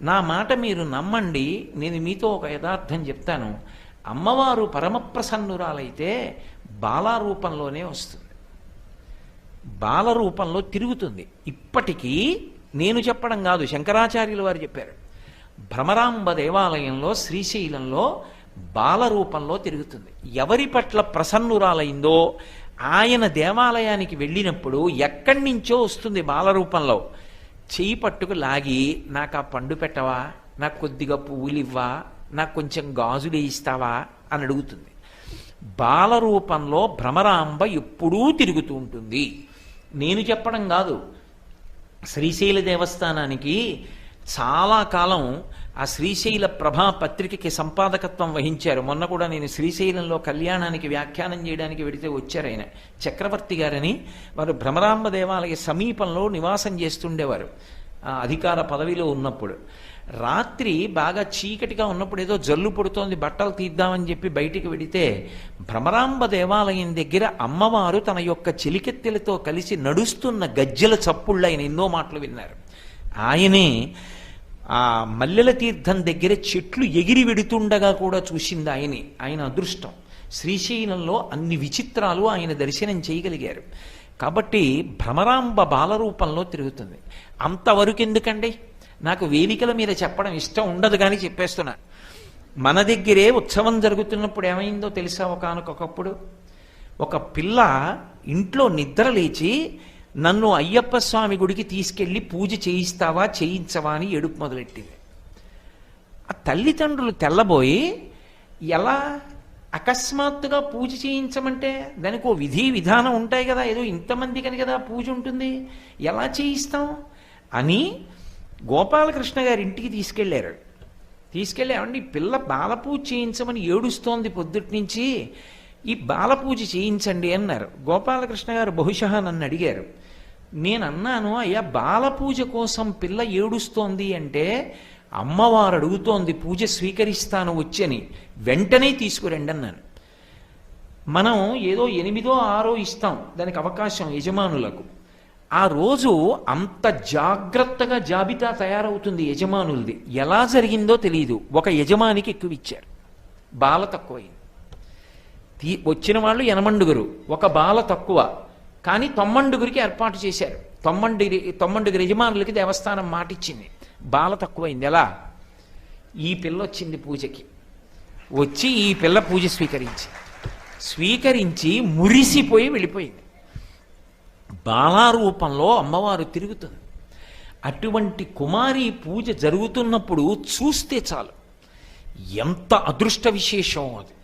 నా మాట మీరు నమ్మండి నేను మీతో ఒక యథార్థం చెప్తాను. అమ్మవారు పరమప్రసన్నురాలైతే బాలారూపంలోనే వస్తుంది. బాలరూపంలో తిరుగుతుంది. ఇప్పటికీ నేను చెప్పడం కాదు శంకరాచార్యుల వారు చెప్పారు. భ్రమరాంబ దేవాలయంలో శ్రీశైలంలో బాల రూపంలో తిరుగుతుంది. ఎవరి పట్ల ప్రసన్నురాలైందో ఆయన దేవాలయానికి వెళ్ళినప్పుడు ఎక్కడి నుంచో వస్తుంది బాలరూపంలో. చెయ్యి చేయి పట్టుకు లాగి నాకు ఆ పండు పెట్టవా? నాకు కొద్దిగా పువ్వులు ఇవ్వా నాకు కొంచెం గాజులు ఇస్తావా అని అడుగుతుంది. బాలరూపంలో భ్రమరాంబ ఎప్పుడూ తిరుగుతూ ఉంటుంది. నేను చెప్పడం కాదు. శ్రీశైల దేవస్థానానికి చాలా కాలం ఆ శ్రీశైల ప్రభా పత్రికకి సంపాదకత్వం వహించారు. మొన్న కూడా నేను శ్రీశైలంలో కళ్యాణానికి వ్యాఖ్యానం చేయడానికి వెడితే వచ్చారు ఆయన. చక్రవర్తి గారని వారు భ్రమరాంబ దేవాలయ సమీపంలో నివాసం చేస్తుండేవారు. ఆ అధికార పదవిలో ఉన్నప్పుడు. రాత్రి బాగా చీకటిగా ఉన్నప్పుడు ఏదో జల్లు పుడుతోంది బట్టలు తీద్దామని చెప్పి బయటికి వెడితే భ్రమరాంబ దేవాలయం దగ్గర అమ్మవారు తన యొక్క చెలికెత్తెలతో కలిసి నడుస్తున్న గజ్జెల చప్పుళ్ళు ఆయన ఎన్నో మాటలు విన్నారు. ఆయనే ఆ మల్లెల తీర్థం దగ్గర చెట్లు ఎగిరి వెడుతుండగా కూడా చూసింది ఆయనే. ఆయన అదృష్టం. శ్రీశైలంలో అన్ని విచిత్రాలు ఆయన దర్శనం చేయగలిగారు. కాబట్టి భ్రమరాంబ బాలరూపంలో తిరుగుతుంది. అంతవరకు ఎందుకండి నాకు వేదికల మీద చెప్పడం ఇష్టం ఉండదు కానీ చెప్పేస్తున్నా. మన దగ్గరే ఉత్సవం జరుగుతున్నప్పుడు ఏమైందో తెలుసా? ఒకనకొకప్పుడు ఒక పిల్ల ఇంట్లో నిద్ర లేచి నన్ను అయ్యప్ప స్వామి గుడికి తీసుకెళ్ళి పూజ చేయిస్తావా చేయించవా అని ఏడుపు మొదలెట్టింది. ఆ తల్లిదండ్రులు తెల్లబోయి ఎలా అకస్మాత్తుగా పూజ చేయించమంటే దానికి ఓ విధి విధానం ఉంటాయి కదా ఏదో ఇంతమందికని కదా పూజ ఉంటుంది ఎలా చేయిస్తాం? అని గోపాలకృష్ణ గారి ఇంటికి తీసుకెళ్ళారు తీసుకెళ్ళి ఏమండి పిల్ల బాలపూజ చేయించమని ఏడుస్తోంది పొద్దుటి నుంచి ఈ బాలపూజ చేయించండి అన్నారు. గోపాలకృష్ణ గారు బహుశా నన్ను అడిగారు. నేను అన్నాను అయ్యా బాలపూజ కోసం పిల్ల ఏడుస్తోంది అంటే అమ్మవారు అడుగుతోంది పూజ స్వీకరిస్తాను వచ్చని. వెంటనే తీసుకురండి అన్నాను. మనం ఏదో ఎనిమిదో ఆరో ఇస్తాం. దానికి అవకాశం యజమానులకు. ఆ రోజు అంత జాగ్రత్తగా జాబితా తయారవుతుంది యజమానులది. ఎలా జరిగిందో తెలియదు ఒక యజమానికి ఎక్కువ ఇచ్చారు బాల తక్కువైంది. తీ వచ్చిన వాళ్ళు ఎనమండుగురు ఒక బాల తక్కువ. కానీ తొమ్మండుగురికి ఏర్పాటు చేశారు. తొమ్మండుగురి తొమ్మండుగురు యజమానులకి దేవస్థానం మాటిచ్చింది. బాల తక్కువైంది. ఎలా? ఈ పిల్ల వచ్చింది పూజకి. వచ్చి ఈ పిల్ల పూజ స్వీకరించి. స్వీకరించి మురిసిపోయి వెళ్ళిపోయింది. బాలారూపంలో అమ్మవారు తిరుగుతుంది. అటువంటి కుమారి పూజ జరుగుతున్నప్పుడు చూస్తే చాలు. ఎంత అదృష్ట విశేషం అది.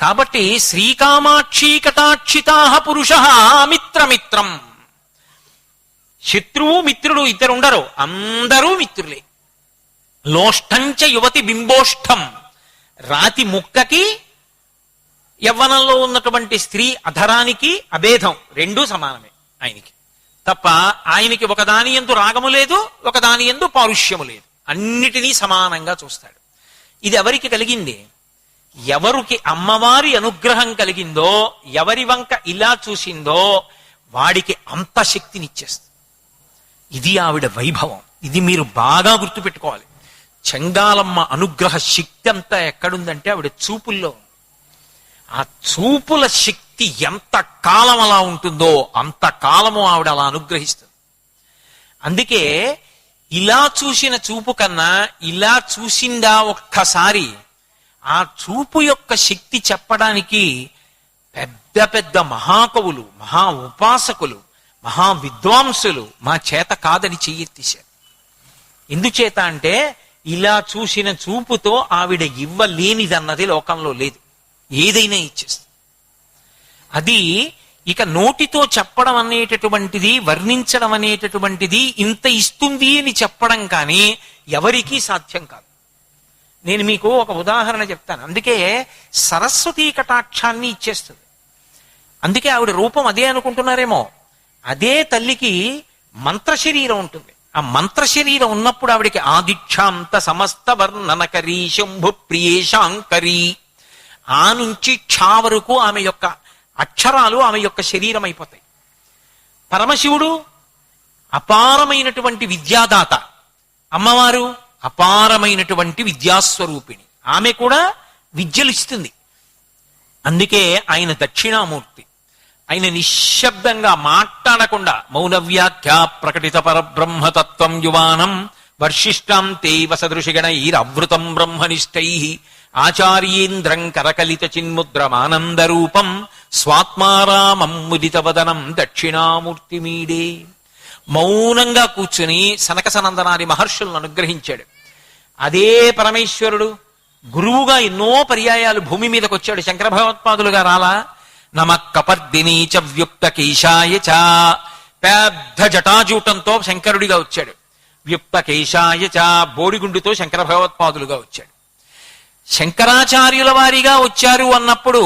కాబట్టి శ్రీకామాక్షి కటాక్షితా పురుష మిత్రమిత్రం. శత్రువు మిత్రుడు ఇద్దరు ఉండరు అందరూ మిత్రులే. లోష్టంచ యువతి బింబోష్టం. రాతి ముక్కకి యవ్వనంలో ఉన్నటువంటి స్త్రీ అధరానికి అభేదం. రెండూ సమానమే ఆయనకి. తప్ప ఆయనకి ఒకదాని ఎందు రాగము లేదు ఒకదాని ఎందు పారుష్యము లేదు. అన్నిటినీ సమానంగా చూస్తాడు. ఇది ఎవరికి కలిగింది? ఎవరికి అమ్మవారి అనుగ్రహం కలిగిందో ఎవరి వంక ఇలా చూసిందో వాడికి అంత శక్తినిచ్చేస్తుంది. ఇది ఆవిడ వైభవం. ఇది మీరు బాగా గుర్తుపెట్టుకోవాలి. చెంగాలమ్మ అనుగ్రహ శక్తి అంతా ఎక్కడుందంటే ఆవిడ చూపుల్లో ఆ చూపుల శక్తి ఎంత కాలం అలా ఉంటుందో అంత కాలము ఆవిడ అలా అనుగ్రహిస్తుంది. అందుకే ఇలా చూసిన చూపు కన్నా ఇలా చూసిందా ఒక్కసారి ఆ చూపు యొక్క శక్తి చెప్పడానికి పెద్ద పెద్ద మహాకవులు మహా ఉపాసకులు మహా విద్వాంసులు మా చేత కాదని చెయ్యెత్తేశారు. ఎందుచేత అంటే ఇలా చూసిన చూపుతో ఆవిడ ఇవ్వలేనిదన్నది లోకంలో లేదు. ఏదైనా ఇచ్చేస్తుంది. అది ఇక నోటితో చెప్పడం అనేటటువంటిది వర్ణించడం అనేటటువంటిది ఇంత ఇస్తుంది అని చెప్పడం కానీ ఎవరికీ సాధ్యం కాదు. నేను మీకు ఒక ఉదాహరణ చెప్తాను. అందుకే సరస్వతీ కటాక్షాన్ని ఇచ్చేస్తుంది. అందుకే ఆవిడ రూపం అదే అనుకుంటున్నారేమో. అదే తల్లికి మంత్ర శరీరం ఉంటుంది. ఆ మంత్ర శరీరం ఉన్నప్పుడు ఆవిడికి ఆదిక్షాంత సమస్త వర్ణనకరీ శంభు ప్రియేశాంకరీ. ఆ నుంచి క్షా వరకు ఆమె యొక్క అక్షరాలు ఆమె యొక్క శరీరం అయిపోతాయి. పరమశివుడు అపారమైనటువంటి విద్యాదాత. అమ్మవారు అపారమైనటువంటి విద్యాస్వరూపిణి. ఆమె కూడా విద్యలు ఇస్తుంది. అందుకే ఆయన దక్షిణామూర్తి. ఆయన నిశ్శబ్దంగా మాట్లాడకుండా మౌనవ్యాఖ్యా ప్రకటిత పరబ్రహ్మతత్వం యువానం వర్షిష్టాం తే వసదృషిగణైరవృతం బ్రహ్మనిష్టై ఆచార్యేంద్రం కరకలిత చిన్ముద్రమానందరూపం స్వాత్మారామం ముదితవదనం దక్షిణామూర్తిమీడే. మౌనంగా కూర్చుని సనక సనందనాది మహర్షులను అనుగ్రహించాడు. అదే పరమేశ్వరుడు గురువుగా ఎన్నో పర్యాయాలు భూమి మీదకి వచ్చాడు శంకర భగవత్పాదులుగా రాలా నమ కపర్దిని చ వ్యుక్త కేశాయ చ పెద్ద జటాజూటంతో శంకరుడిగా వచ్చాడు. వ్యుక్త కేశాయ చ బోడిగుండుతో శంకర భగవత్పాదులుగా వచ్చాడు. శంకరాచార్యుల వారిగా వచ్చారు అన్నప్పుడు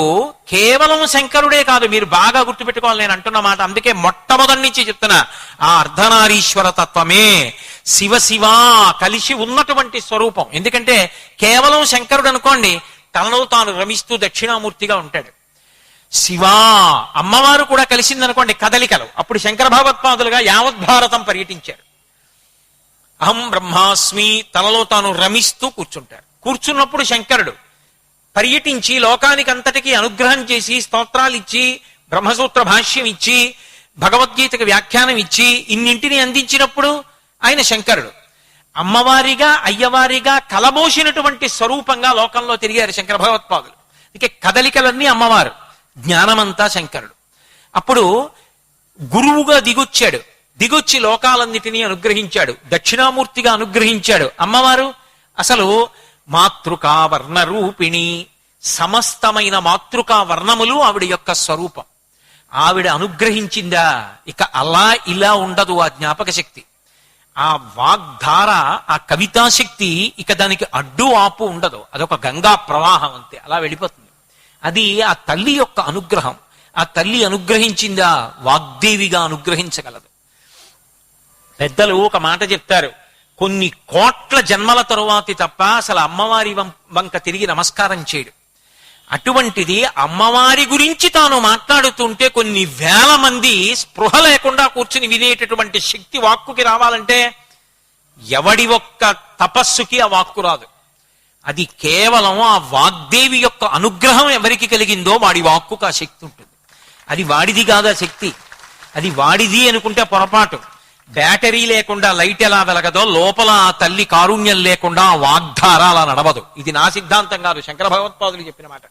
కేవలం శంకరుడే కాదు మీరు బాగా గుర్తుపెట్టుకోవాలి నేను అంటున్న మాట. అందుకే మొట్టమొదటి నుంచి చెప్తున్నా ఆ అర్ధనారీశ్వర తత్వమే శివ శివ కలిసి ఉన్నటువంటి స్వరూపం. ఎందుకంటే కేవలం శంకరుడు అనుకోండి తనలో తాను రమిస్తూ దక్షిణామూర్తిగా ఉంటాడు. శివా అమ్మవారు కూడా కలిసిందనుకోండి కదలికలు. అప్పుడు శంకర భగవత్పాదులుగా యావత్ భారతం పర్యటించారు. అహం బ్రహ్మాస్మి తనలో తాను రమిస్తూ కూర్చుంటారు. కూర్చున్నప్పుడు శంకరుడు పర్యటించి లోకానికి అంతటికీ అనుగ్రహం చేసి స్తోత్రాలు ఇచ్చి బ్రహ్మసూత్ర భాష్యం ఇచ్చి భగవద్గీతకు వ్యాఖ్యానం ఇచ్చి ఇన్నింటిని అందించినప్పుడు ఆయన శంకరుడు. అమ్మవారిగా అయ్యవారిగా కలబోసినటువంటి స్వరూపంగా లోకంలో తిరిగారు శంకర భగవత్పాదులు. ఇక కదలికలన్నీ అమ్మవారు జ్ఞానమంతా శంకరుడు. అప్పుడు గురువుగా దిగొచ్చాడు. దిగొచ్చి లోకాలన్నిటినీ అనుగ్రహించాడు. దక్షిణామూర్తిగా అనుగ్రహించాడు. అమ్మవారు అసలు మాతృకా వర్ణ రూపిణి సమస్తమైన మాతృకా వర్ణములు ఆవిడ యొక్క స్వరూపం. ఆవిడ అనుగ్రహించిందా? ఇక అలా ఇలా ఉండదు ఆ జ్ఞాపక శక్తి ఆ వాగ్ధార ఆ కవితాశక్తి ఇక దానికి అడ్డు ఆపు ఉండదు. అదొక గంగా ప్రవాహం అంతే అలా వెళ్ళిపోతుంది. అది ఆ తల్లి యొక్క అనుగ్రహం. ఆ తల్లి అనుగ్రహించిందా? వాగ్దేవిగా అనుగ్రహించగలదు. పెద్దలు ఒక మాట చెప్తారు. కొన్ని కోట్ల జన్మల తరువాతి తప్ప అసలు అమ్మవారి వం- వంక తిరిగి నమస్కారం చేయడు. అటువంటిది అమ్మవారి గురించి తాను మాట్లాడుతుంటే కొన్ని వేల మంది స్పృహ లేకుండా కూర్చుని వినేటటువంటి శక్తి వాక్కుకి రావాలంటే ఎవడి ఒక్క తపస్సుకి ఆ వాక్కు రాదు. అది కేవలం ఆ వాగ్దేవి యొక్క అనుగ్రహం ఎవరికి కలిగిందో వాడి వాక్కుకు ఆ శక్తి ఉంటుంది. అది వాడిది కాదు ఆ శక్తి. అది వాడిది అనుకుంటే పొరపాటు. బ్యాటరీ లేకుండా లైట్ ఎలా వెలగదో లోపల ఆ తల్లి కారుణ్యం లేకుండా వాగ్ధార అలా నడవదు. ఇది నా సిద్ధాంతం కాదు. శంకర భగవత్పాదులు చెప్పిన మాట.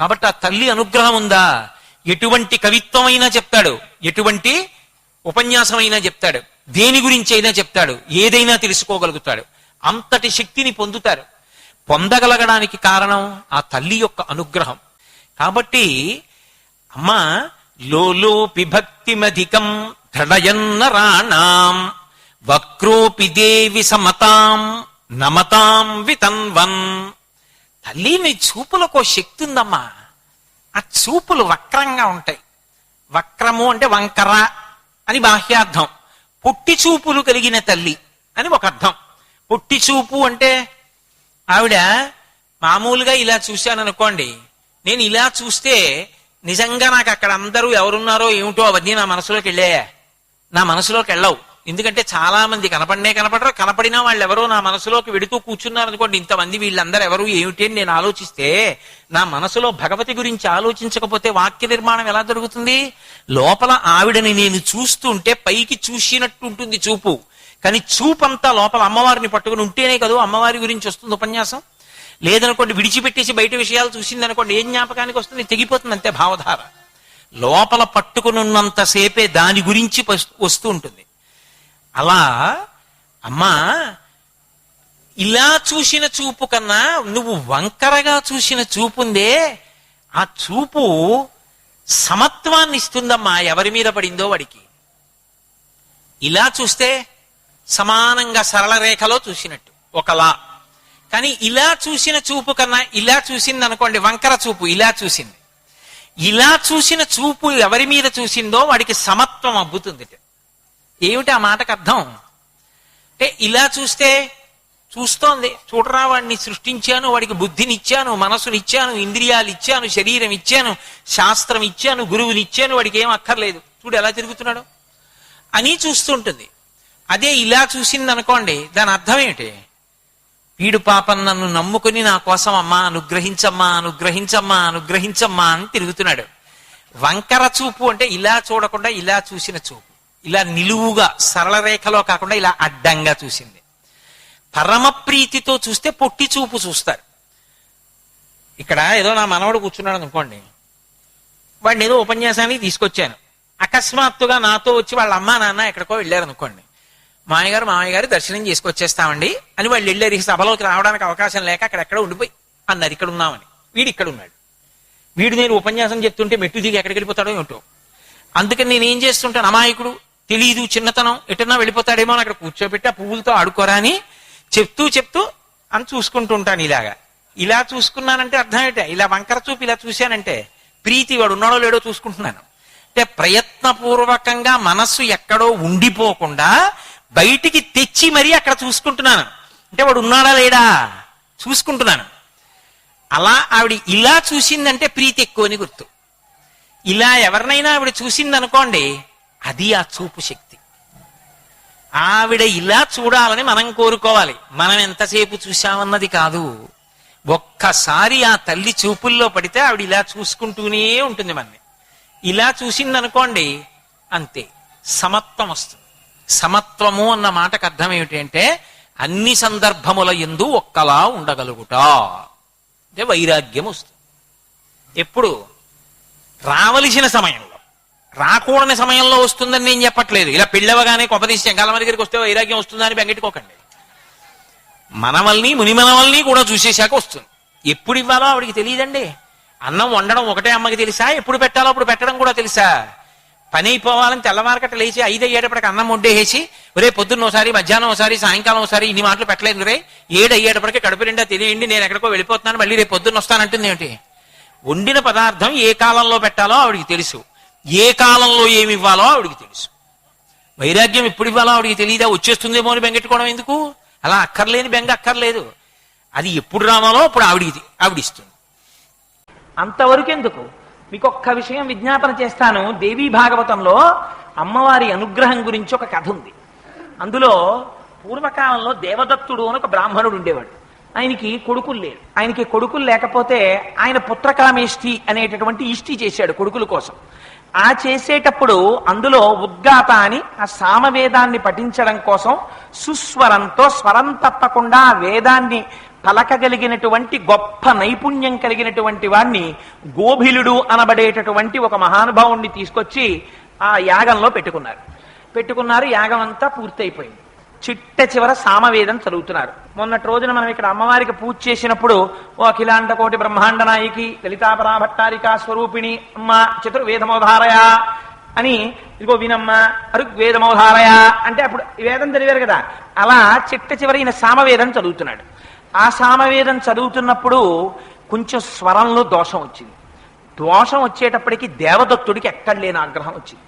కాబట్టి ఆ తల్లి అనుగ్రహం ఉందా? ఎటువంటి కవిత్వమైనా చెప్తాడు. ఎటువంటి ఉపన్యాసమైనా చెప్తాడు. దేని గురించి అయినా చెప్తాడు. ఏదైనా తెలుసుకోగలుగుతాడు. అంతటి శక్తిని పొందుతారు. పొందగలగడానికి కారణం ఆ తల్లి యొక్క అనుగ్రహం. కాబట్టి అమ్మ లోలోపి భక్తిమధికం దృఢయన్న వక్రోపి దేవి సమతాం నమతాం వితన్వన్. తల్లి నీ చూపులకు శక్తి ఉందమ్మా ఆ చూపులు వక్రంగా ఉంటాయి. వక్రము అంటే వంకర అని బాహ్యార్థం. పొట్టి చూపులు కలిగిన తల్లి అని ఒక అర్థం. పొట్టి చూపు అంటే ఆవిడ మామూలుగా ఇలా చూశాను అనుకోండి నేను ఇలా చూస్తే నిజంగా నాకు అక్కడ అందరూ ఎవరున్నారో ఏమిటో అవన్నీ నా మనసులోకి వెళ్ళాయా? నా మనసులోకి వెళ్ళవు. ఎందుకంటే చాలా మంది కనపడినే కనపడరు కనపడినా వాళ్ళు ఎవరో నా మనసులోకి వెడుతూ కూర్చున్నారు అనుకోండి. ఇంతమంది వీళ్ళందరూ ఎవరు ఏమిటి అని నేను ఆలోచిస్తే నా మనసులో భగవతి గురించి ఆలోచించకపోతే వాక్య నిర్మాణం ఎలా జరుగుతుంది? లోపల ఆవిడని నేను చూస్తుంటే పైకి చూసినట్టు ఉంటుంది చూపు. కానీ చూపంతా లోపల అమ్మవారిని పట్టుకుని ఉంటేనే కదా అమ్మవారి గురించి వస్తుంది ఉపన్యాసం? లేదనుకోండి విడిచిపెట్టేసి బయట విషయాలు చూసింది అనుకోండి ఏం జ్ఞాపకానికి వస్తుంది? తెగిపోతుంది అంతే భావధార. లోపల పట్టుకునున్నంతసేపే దాని గురించి వస్తూ ఉంటుంది. అలా అమ్మా ఇలా చూసిన చూపు కన్నా నువ్వు వంకరగా చూసిన చూపుందే ఆ చూపు సమత్వాన్ని ఇస్తుందమ్మా ఎవరి మీద పడిందో వాడికి. ఇలా చూస్తే సమానంగా సరళ రేఖలో చూసినట్టు ఒకలా. కానీ ఇలా చూసిన చూపు కన్నా ఇలా చూసింది అనుకోండి వంకర చూపు ఇలా చూసింది. ఇలా చూసిన చూపు ఎవరి మీద చూసిందో వాడికి సమత్వం అబ్బుతుంది ఏమిటి ఆ మాటకు అర్థం? అంటే ఇలా చూస్తే చూస్తోంది. చూడరా వాడిని సృష్టించాను వాడికి బుద్ధినిచ్చాను మనసునిచ్చాను ఇంద్రియాలు ఇచ్చాను శరీరం ఇచ్చాను శాస్త్రం ఇచ్చాను గురువుని ఇచ్చాను వాడికి ఏం అక్కర్లేదు. చూడు ఎలా తిరుగుతున్నాడు? అని చూస్తుంటుంది. అదే ఇలా చూసింది అనుకోండి దాని అర్థం ఏంటి వీడు పాపం నన్ను నమ్ముకుని నా కోసం అమ్మా అనుగ్రహించమ్మా అనుగ్రహించమ్మా అనుగ్రహించమ్మా అని తిరుగుతున్నాడు. వంకర చూపు అంటే ఇలా చూడకుండా ఇలా చూసిన చూపు. ఇలా నిలువుగా సరళ రేఖలో కాకుండా ఇలా అడ్డంగా చూసింది. పరమ ప్రీతితో చూస్తే పొట్టి చూపు చూస్తారు. ఇక్కడ ఏదో నా మనవడు కూర్చున్నాడు అనుకోండి. వాడిని ఏదో ఉపన్యాసానికి తీసుకొచ్చాను. అకస్మాత్తుగా నాతో వచ్చి వాళ్ళ అమ్మా నాన్న ఎక్కడికో వెళ్ళారు అనుకోండి మామయ్య గారు మామయ్య గారు దర్శనం చేసుకొచ్చేస్తామండి అని వాళ్ళు వెళ్ళారు సభలోకి రావడానికి అవకాశం లేక అక్కడెక్కడ ఉండిపోయి అన్నారు ఇక్కడ ఉన్నామని. వీడు ఇక్కడ ఉన్నాడు. వీడు నేను ఉపన్యాసం చెప్తుంటే మెట్టు దిగి ఎక్కడికి వెళ్ళిపోతాడో ఏమిటో. అందుకని నేను ఏం చేస్తుంటాను? అమాయకుడు తెలీదు చిన్నతనం ఎటన్నా వెళ్ళిపోతాడేమో అని అక్కడ కూర్చోబెట్టి ఆ పువ్వులతో ఆడుకోరా అని చెప్తూ చెప్తూ అని చూసుకుంటూ ఉంటాను ఇలాగా. ఇలా చూసుకున్నానంటే అర్థం ఏంటే? ఇలా వంకర చూపు ఇలా చూశానంటే ప్రీతి వాడు ఉన్నాడో లేడో చూసుకుంటున్నాను. అంటే ప్రయత్నపూర్వకంగా మనస్సు ఎక్కడో ఉండిపోకుండా బయటికి తెచ్చి మరీ అక్కడ చూసుకుంటున్నాను. అంటే వాడు ఉన్నాడా లేడా? చూసుకుంటున్నాను. అలా ఆవిడ ఇలా చూసిందంటే ప్రీతి ఎక్కువని గుర్తు. ఇలా ఎవరినైనా ఆవిడ చూసిందనుకోండి అది ఆ చూపు శక్తి. ఆవిడ ఇలా చూడాలని మనం కోరుకోవాలి. మనం ఎంతసేపు చూశామన్నది కాదు. ఒక్కసారి ఆ తల్లి చూపుల్లో పడితే ఆవిడ ఇలా చూసుకుంటూనే ఉంటుంది మనని. ఇలా చూసిందనుకోండి అంతే. సమత్వం వస్తుంది. సమత్వము అన్న మాటకు అర్థం ఏమిటంటే అన్ని సందర్భముల ఎందు ఒక్కలా ఉండగలుగుట. అంటే వైరాగ్యం వస్తుంది. ఎప్పుడు? రావలసిన సమయంలో. రాకూడని సమయంలో వస్తుందని నేను చెప్పట్లేదు. ఇలా పెళ్ళవగానే కొబ్బరి చెంగాలమ్మ దగ్గరికి వస్తే వైరాగ్యం వస్తుందని బెంగెట్టుకోకండి. మనవల్ని మునిమనవల్ని కూడా చూసేశాక వస్తుంది. ఎప్పుడు ఇవ్వాలో ఆవిడికి తెలియదండి. అన్నం వండడం ఒకటే అమ్మకి తెలుసా? ఎప్పుడు పెట్టాలో అప్పుడు పెట్టడం కూడా తెలుసా? పని అయిపోవాలని తెల్లవారకట్ట లేచి ఐదు అయ్యేటప్పటికి అన్నం వండేసి ఒరే పొద్దున్న ఒకసారి మధ్యాహ్నం ఒకసారి సాయంకాలం ఒకసారి ఇన్ని మాటలు పెట్టలేదు రే. ఏడు అయ్యేటప్పటికి కడుపు నిండా తెలియండి నేను ఎక్కడికో వెళ్ళిపోతున్నాను మళ్ళీ రేపు పొద్దున్న వస్తానంటుంది ఏమిటి? వండిన పదార్థం ఏ కాలంలో పెట్టాలో ఆవిడికి తెలుసు. ఏ కాలంలో ఏమి ఇవ్వాలో ఆవిడికి తెలుసు. వైరాగ్యం ఎప్పుడు ఇవ్వాలో ఆవిడికి తెలియదా? వచ్చేస్తుందేమో అని బెంగెట్టుకోవడం ఎందుకు? అలా అక్కర్లేని బెంగ అక్కర్లేదు. అది ఎప్పుడు రావాలో అప్పుడు ఆవిడికి ఆవిడిస్తుంది. అంతవరకు ఎందుకు మీకు ఒక్క విషయం విజ్ఞాపన చేస్తాను. దేవీ భాగవతంలో అమ్మవారి అనుగ్రహం గురించి ఒక కథ ఉంది. అందులో పూర్వకాలంలో దేవదత్తుడు అని ఒక బ్రాహ్మణుడు ఉండేవాడు. ఆయనకి కొడుకులు లేరు. ఆయనకి కొడుకులు లేకపోతే ఆయన పుత్రకామేష్టి అనేటటువంటి ఇష్టి చేశాడు కొడుకుల కోసం. ఆ చేసేటప్పుడు అందులో ఉద్గాత అని ఆ సామవేదాన్ని పఠించడం కోసం సుస్వరంతో స్వరం తప్పకుండా వేదాన్ని పలకగలిగినటువంటి గొప్ప నైపుణ్యం కలిగినటువంటి వాణ్ణి గోభిలుడు అనబడేటటువంటి ఒక మహానుభావుణ్ణి తీసుకొచ్చి ఆ యాగంలో పెట్టుకున్నారు. పెట్టుకున్నారు యాగం అంతా పూర్తయిపోయింది. చిట్ట చివర సామవేదం చదువుతున్నారు. మొన్నటి రోజున మనం ఇక్కడ అమ్మవారికి పూజ చేసినప్పుడు ఓ అఖిలాండ కోటి బ్రహ్మాండ నాయకి లలితాపరా భట్టారికా స్వరూపిణి అమ్మ చతుర్వేదమోధారయ అని ఇదిగో వినమ్మ అరుగ్వేదమోధారయ అంటే అప్పుడు వేదం చదివారు కదా. అలా చిట్ట చివర ఈయన సామవేదం చదువుతున్నాడు. ఆ సామవేదం చదువుతున్నప్పుడు కొంచెం స్వరంలో దోషం వచ్చింది. దోషం వచ్చేటప్పటికి దేవదత్తుడికి ఎక్కడ లేని ఆగ్రహం వచ్చింది.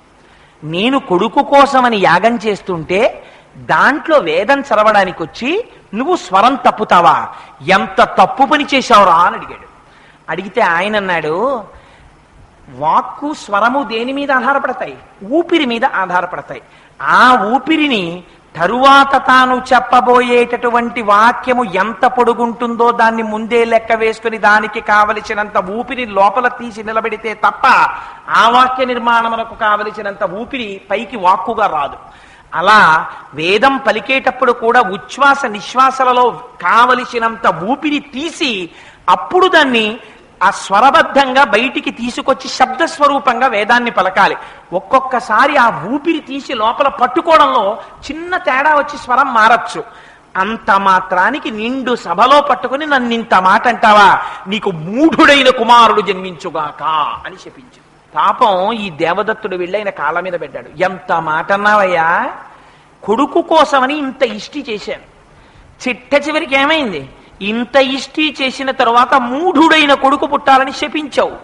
నేను కొడుకు కోసమని యాగం చేస్తుంటే దాంట్లో వేదం చదవడానికి వచ్చి నువ్వు స్వరం తప్పుతావా? ఎంత తప్పు పని చేశావురా అని అడిగాడు. అడిగితే ఆయన అన్నాడు వాక్కు స్వరము దేని మీద ఆధారపడతాయి? ఊపిరి మీద ఆధారపడతాయి. ఆ ఊపిరిని తరువాత తాను చెప్పబోయేటటువంటి వాక్యము ఎంత పొడుగుంటుందో దాన్ని ముందే లెక్క వేసుకుని దానికి కావలసినంత ఊపిరి లోపల తీసి నిలబెడితే తప్ప ఆ వాక్య నిర్మాణములకు కావలసినంత ఊపిరి పైకి వాక్కుగా రాదు. అలా వేదం పలికేటప్పుడు కూడా ఉచ్ఛ్వాస నిశ్వాసలలో కావలసినంత ఊపిరి తీసి అప్పుడు దాన్ని ఆ స్వరబద్ధంగా బయటికి తీసుకొచ్చి శబ్ద స్వరూపంగా వేదాన్ని పలకాలి. ఒక్కొక్కసారి ఆ ఊపిరి తీసి లోపల పట్టుకోవడంలో చిన్న తేడా వచ్చి స్వరం మారచ్చు. అంత మాత్రానికి నిండు సభలో పట్టుకుని నన్ను ఇంత మాట అంటావా? నీకు మూఢుడైన కుమారుడు జన్మించుగాక అని చెప్పించు పాపం ఈ దేవదత్తుడు వెళ్ళైన కాళ్ళ మీద పెట్టాడు. ఎంత మాట అన్నావయ్యా? కొడుకు కోసమని ఇంత ఇష్టి చేశాను. చిట్ట చివరికి ఏమైంది? ఇంత ఇష్టి చేసిన తరువాత మూఢుడైన కొడుకు పుట్టాలని శపించావు.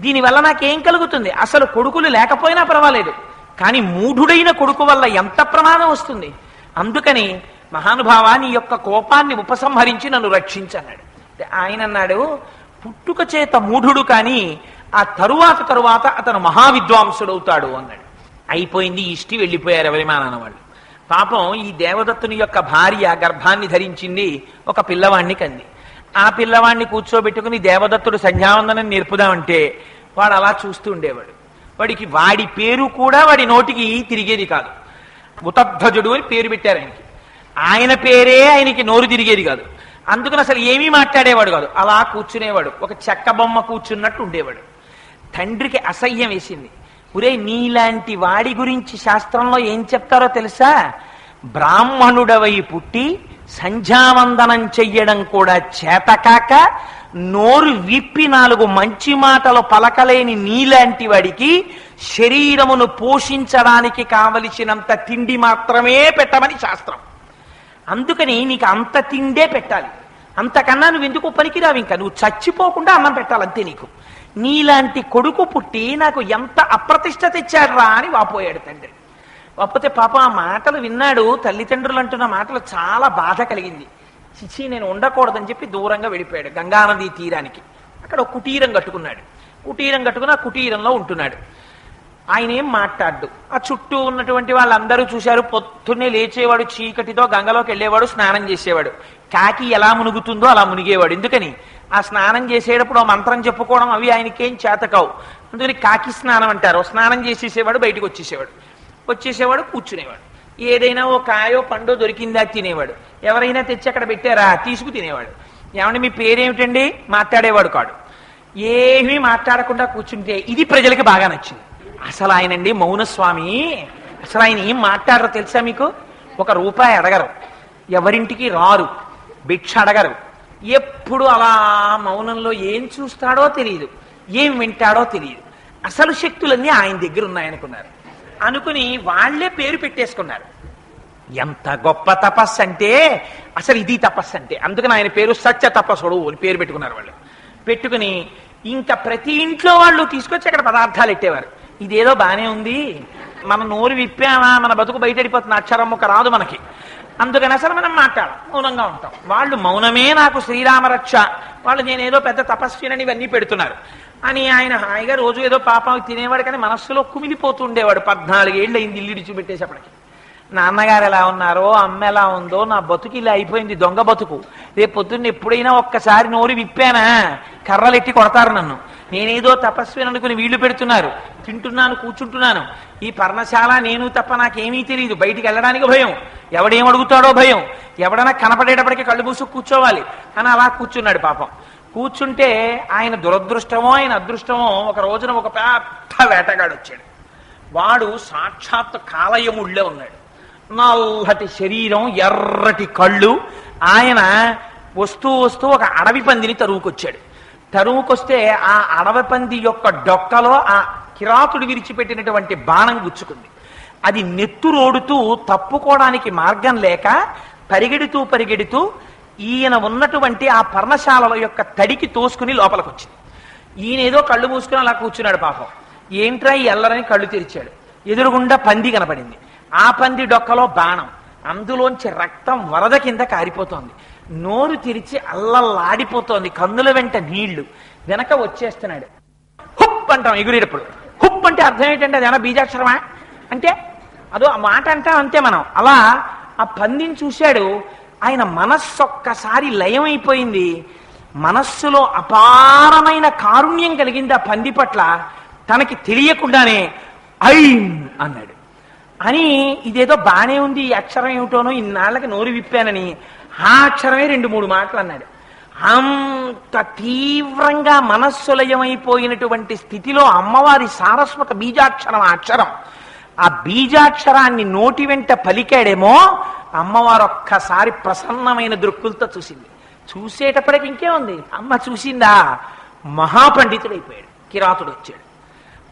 దీనివల్ల నాకేం కలుగుతుంది? అసలు కొడుకులు లేకపోయినా పర్వాలేదు. కానీ మూఢుడైన కొడుకు వల్ల ఎంత ప్రమాదం వస్తుంది? అందుకని మహానుభావ నీ యొక్క కోపాన్ని ఉపసంహరించి నన్ను రక్షించన్నాడు. ఆయన అన్నాడు పుట్టుక చేత మూఢుడు కానీ ఆ తరువాత తరువాత అతను మహావిద్వాంసుడవుతాడు అన్నాడు. అయిపోయింది ఇష్టి వెళ్ళిపోయారు ఎవరి మానాన్న వాళ్ళు. పాపం ఈ దేవదత్తుని యొక్క భార్య గర్భాన్ని ధరించింది ఒక పిల్లవాణ్ణి కంది. ఆ పిల్లవాణ్ణి కూర్చోబెట్టుకుని దేవదత్తుడు సంధ్యావందనం నేర్పుదామంటే వాడు అలా చూస్తూ ఉండేవాడు. వాడికి వాడి పేరు కూడా వాడి నోటికి తిరిగేది కాదు. ఉతధ్వజుడు అని పేరు పెట్టారు ఆయనకి. ఆయన పేరే ఆయనకి నోరు తిరిగేది కాదు. అందుకని అసలు ఏమీ మాట్లాడేవాడు కాదు. అలా కూర్చునేవాడు. ఒక చెక్క బొమ్మ కూర్చున్నట్టు ఉండేవాడు. తండ్రికి అసహ్యం వేసింది. ఒరే నీలాంటి వాడి గురించి శాస్త్రంలో ఏం చెప్తారో తెలుసా? బ్రాహ్మణుడవై పుట్టి సంధ్యావందనం చెయ్యడం కూడా చేతకాక నోరు విప్పి నాలుగు మంచి మాటలు పలకలేని నీలాంటి వాడికి శరీరమును పోషించడానికి కావలసినంత తిండి మాత్రమే పెట్టమని శాస్త్రం. అందుకని నీకు అంత తిండే పెట్టాలి. అంతకన్నా నువ్వు ఎందుకు పనికిరావు ఇంకా? నువ్వు చచ్చిపోకుండా అన్నం పెట్టాలంతే నీకు. నీలాంటి కొడుకు పుట్టి నాకు ఎంత అప్రతిష్ట తెచ్చాడ్రా అని వాపోయాడు తండ్రి. కాకపోతే పాప ఆ మాటలు విన్నాడు తల్లిదండ్రులు అంటున్న మాటలు చాలా బాధ కలిగింది. చిచి నేను ఉండకూడదని చెప్పి దూరంగా వెళ్ళిపోయాడు గంగానది తీరానికి. అక్కడ ఒక కుటీరం కట్టుకున్నాడు. కుటీరం కట్టుకుని ఆ కుటీరంలో ఉంటున్నాడు. ఆయన ఏం మాట్లాడు ఆ చుట్టూ ఉన్నటువంటి వాళ్ళందరూ చూశారు పొద్దున్నే లేచేవాడు చీకటితో గంగలోకి వెళ్ళేవాడు స్నానం చేసేవాడు. కాకి ఎలా మునుగుతుందో అలా మునిగేవాడు. ఎందుకని? ఆ స్నానం చేసేటప్పుడు మంత్రం చెప్పుకోవడం అవి ఆయనకేం చేతకావు. అందుకని కాకి స్నానం అంటారు. స్నానం చేసేసేవాడు బయటకు వచ్చేసేవాడు. వచ్చేసేవాడు కూర్చునేవాడు. ఏదైనా ఓ కాయో పండో దొరికిందా తినేవాడు. ఎవరైనా తెచ్చి అక్కడ పెట్టారా? తీసుకు తినేవాడు. ఏమంటే మీ పేరేమిటండి? మాట్లాడేవాడు కాడు. ఏమీ మాట్లాడకుండా కూర్చుంటే ఇది ప్రజలకి బాగా నచ్చింది. అసలు ఆయనండి మౌనస్వామి. అసలు ఆయన ఏం మాట్లాడరు తెలుసా మీకు? ఒక రూపాయి అడగరు. ఎవరింటికి రారు. భిక్ష అడగరు. ఎప్పుడు అలా మౌనంలో ఏం చూస్తాడో తెలియదు ఏం వింటాడో తెలియదు అసలు శక్తులన్నీ ఆయన దగ్గర ఉన్నాయనుకున్నారు. అనుకుని వాళ్ళే పేరు పెట్టేసుకున్నారు. ఎంత గొప్ప తపస్సు అంటే అసలు ఇది తపస్సు అంటే. అందుకని ఆయన పేరు సత్య తపస్సుడు అని పేరు పెట్టుకున్నారు వాళ్ళు. పెట్టుకుని ఇంకా ప్రతి ఇంట్లో వాళ్ళు తీసుకొచ్చి అక్కడ పదార్థాలు పెట్టేవారు ఇదేదో బానే ఉంది. మన నోరు విప్పామా? మన బతుకు బయటడిపోతున్న అక్షరం ఒక రాదు మనకి. అందుకని అసలు మనం మాట్లాడం మౌనంగా ఉంటాం. వాళ్ళు మౌనమే నాకు శ్రీరామరక్ష వాళ్ళు నేనేదో పెద్ద తపస్వినని ఇవన్నీ పెడుతున్నారు. అని ఆయన హాయిగా రోజు ఏదో పాపం తినేవాడు కానీ మనస్సులో కుమిలిపోతూ ఉండేవాడు. పద్నాలుగేళ్ళు అయింది ఇల్లు ఇడిచిపెట్టేసేపటికి. నాన్నగారు ఎలా ఉన్నారో అమ్మ ఎలా ఉందో నా బతుకు ఇలా అయిపోయింది దొంగ బతుకు. రేపు పొద్దున్న ఎప్పుడైనా ఒక్కసారి నోరు విప్పానా? కర్రలెట్టి కొడతారు నన్ను. నేనేదో తపస్విని అనుకుని వీళ్ళు పెడుతున్నారు. తింటున్నాను కూర్చుంటున్నాను. ఈ పర్ణశాల నేను తప్ప నాకేమీ తెలియదు బయటికి వెళ్ళడానికి భయం. ఎవడేం అడుగుతాడో భయం. ఎవడన్నా కనపడేటప్పటికి కళ్ళు మూసు కూర్చోవాలి. అని అలా కూర్చున్నాడు పాపం. కూర్చుంటే ఆయన దురదృష్టమో ఆయన అదృష్టమో ఒక రోజున ఒక పెద్ద వేటగాడు వచ్చాడు. వాడు సాక్షాత్ కాలయముళ్ళే ఉన్నాడు. నల్లటి శరీరం ఎర్రటి కళ్ళు. ఆయన వస్తూ వస్తూ ఒక అడవి పందిని తరువుకొచ్చాడు. తరువుకొస్తే ఆ అడవి పంది యొక్క డొక్కలో ఆ కిరాతుడు విరిచిపెట్టినటువంటి బాణం గుచ్చుకుంది. అది నెత్తురోడుతూ తప్పుకోవడానికి మార్గం లేక పరిగెడుతూ పరిగెడుతూ ఈయన ఉన్నటువంటి ఆ పర్ణశాలల యొక్క తడికి తోసుకుని లోపలికొచ్చింది. ఈయన ఏదో కళ్ళు మూసుకుని అలా కూర్చున్నాడు పాపం. ఏంట్రా ఈ ఎల్లరని కళ్ళు తెరిచాడు. ఎదురుగుండా పంది కనపడింది. ఆ పంది డొక్కలో బాణం. అందులోంచి రక్తం వరద కింద కారిపోతోంది. నోరు తెరిచి అల్లల్లాడిపోతోంది. కన్నుల వెంట నీళ్ళు. వెనక వచ్చేస్తున్నాడు. హుప్ అంటాం ఎగురేటప్పుడు. హుప్ అంటే అర్థం ఏంటంటే అదేనా బీజాక్షరమా? అంటే అదో ఆ మాట అంటాం అంతే మనం. అలా ఆ పందిని చూశాడు. ఆయన మనస్సు ఒక్కసారి లయమైపోయింది. మనస్సులో అపారమైన కారుణ్యం కలిగింది ఆ పంది పట్ల. తనకి తెలియకుండానే ఐం అన్నాడు. అని ఇదేదో బాగానే ఉంది ఈ అక్షరం ఏమిటోనో ఇన్నాళ్ళకి నోరు విప్పానని. ఆ అక్షరమే రెండు మూడు మాటలు అన్నాడు. అంత తీవ్రంగా మనస్సులయమైపోయినటువంటి స్థితిలో అమ్మవారి సారస్వత బీజాక్షరం ఆ అక్షరం. ఆ బీజాక్షరాన్ని నోటి వెంట పలికాడేమో అమ్మవారు ఒక్కసారి ప్రసన్నమైన దృక్కులతో చూసింది. చూసేటప్పటికి ఇంకేముంది? అమ్మ చూసిందా? మహాపండితుడైపోయాడు. కిరాతుడు వచ్చాడు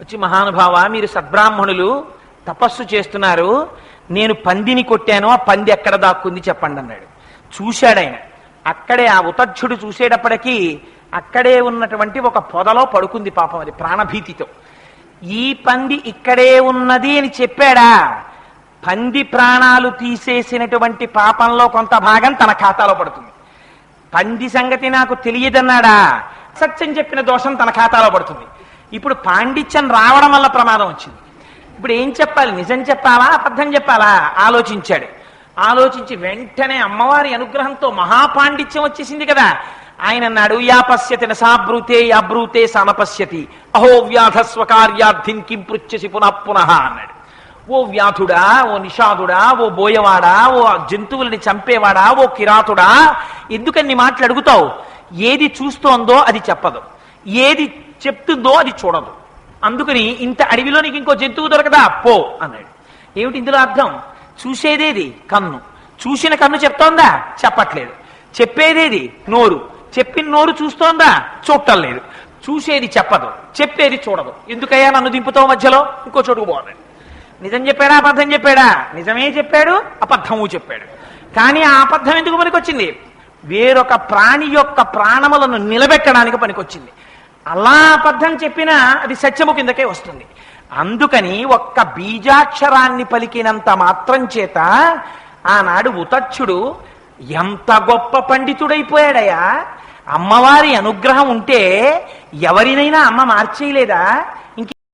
వచ్చి మహానుభావ మీరు సద్బ్రాహ్మణులు తపస్సు చేస్తున్నారు. నేను పందిని కొట్టాను ఆ పంది ఎక్కడ దాక్కుంది చెప్పండి అన్నాడు. చూశాడు ఆయన అక్కడే ఆ ఉతధ్యుడు చూసేటప్పటికీ అక్కడే ఉన్నటువంటి ఒక పొదలో పడుకుంది పాపం అది ప్రాణభీతితో. ఈ పంది ఇక్కడే ఉన్నది అని చెప్పాడా? పంది ప్రాణాలు తీసేసినటువంటి పాపంలో కొంత భాగం తన ఖాతాలో పడుతుంది. పంది సంగతి నాకు తెలియదన్నాడా? సత్యం చెప్పిన దోషం తన ఖాతాలో పడుతుంది. ఇప్పుడు పాండిత్యం రావడం వల్ల ప్రమాదం వచ్చింది. ఇప్పుడు ఏం చెప్పాలి? నిజం చెప్పాలా అబద్ధం చెప్పాలా ఆలోచించాడు. ఆలోచించి వెంటనే అమ్మవారి అనుగ్రహంతో మహాపాండిత్యం వచ్చేసింది కదా. ఆయన అన్నాడు యా పశ్యతి నసాబ్రూతే యాబ్రూతే సమపశ్యతి. అహో వ్యాధస్వకార్యార్థిన్ కిం పృచ్చసి పునః పునః అన్నాడు. ఓ వ్యాధుడా ఓ నిషాదుడా ఓ బోయవాడా ఓ జంతువుల్ని చంపేవాడా ఓ కిరాతుడా? ఎందుకని మాట్లాడుగుతావు మాటలు అడుగుతావు? ఏది చూస్తోందో అది చెప్పదు. ఏది చెప్తుందో అది చూడదు. అందుకని ఇంత అడవిలో నీకు ఇంకో జంతువు దొరకదా? పో అన్నాడు. ఏమిటి ఇందులో అర్థం? చూసేదేది? కన్ను. చూసిన కన్ను చెప్తోందా? చెప్పట్లేదు. చెప్పేదేది? నోరు. చెప్పిన నోరు చూస్తోందా? చూడటం లేదు. చూసేది చెప్పదు. చెప్పేది చూడదు. ఎందుకయ్యా నన్ను దింపుతావు మధ్యలో? ఇంకో చోటుకు పోవాలి నిజం చెప్పాడా? అబద్ధం చెప్పాడా? నిజమే చెప్పాడు అబద్ధము చెప్పాడు. కానీ ఆ అబద్ధం ఎందుకు పనికొచ్చింది? వేరొక ప్రాణి యొక్క ప్రాణములను నిలబెట్టడానికి పనికొచ్చింది. అలా అబద్ధం చెప్పినా అది సత్యము కిందకే వస్తుంది. అందుకని ఒక్క బీజాక్షరాన్ని పలికినంత మాత్రం చేత ఆనాడు ఉతచ్చుడు ఎంత గొప్ప పండితుడైపోయాడయా? అమ్మవారి అనుగ్రహం ఉంటే ఎవరినైనా అమ్మ మార్చేయలేదా? ఇంక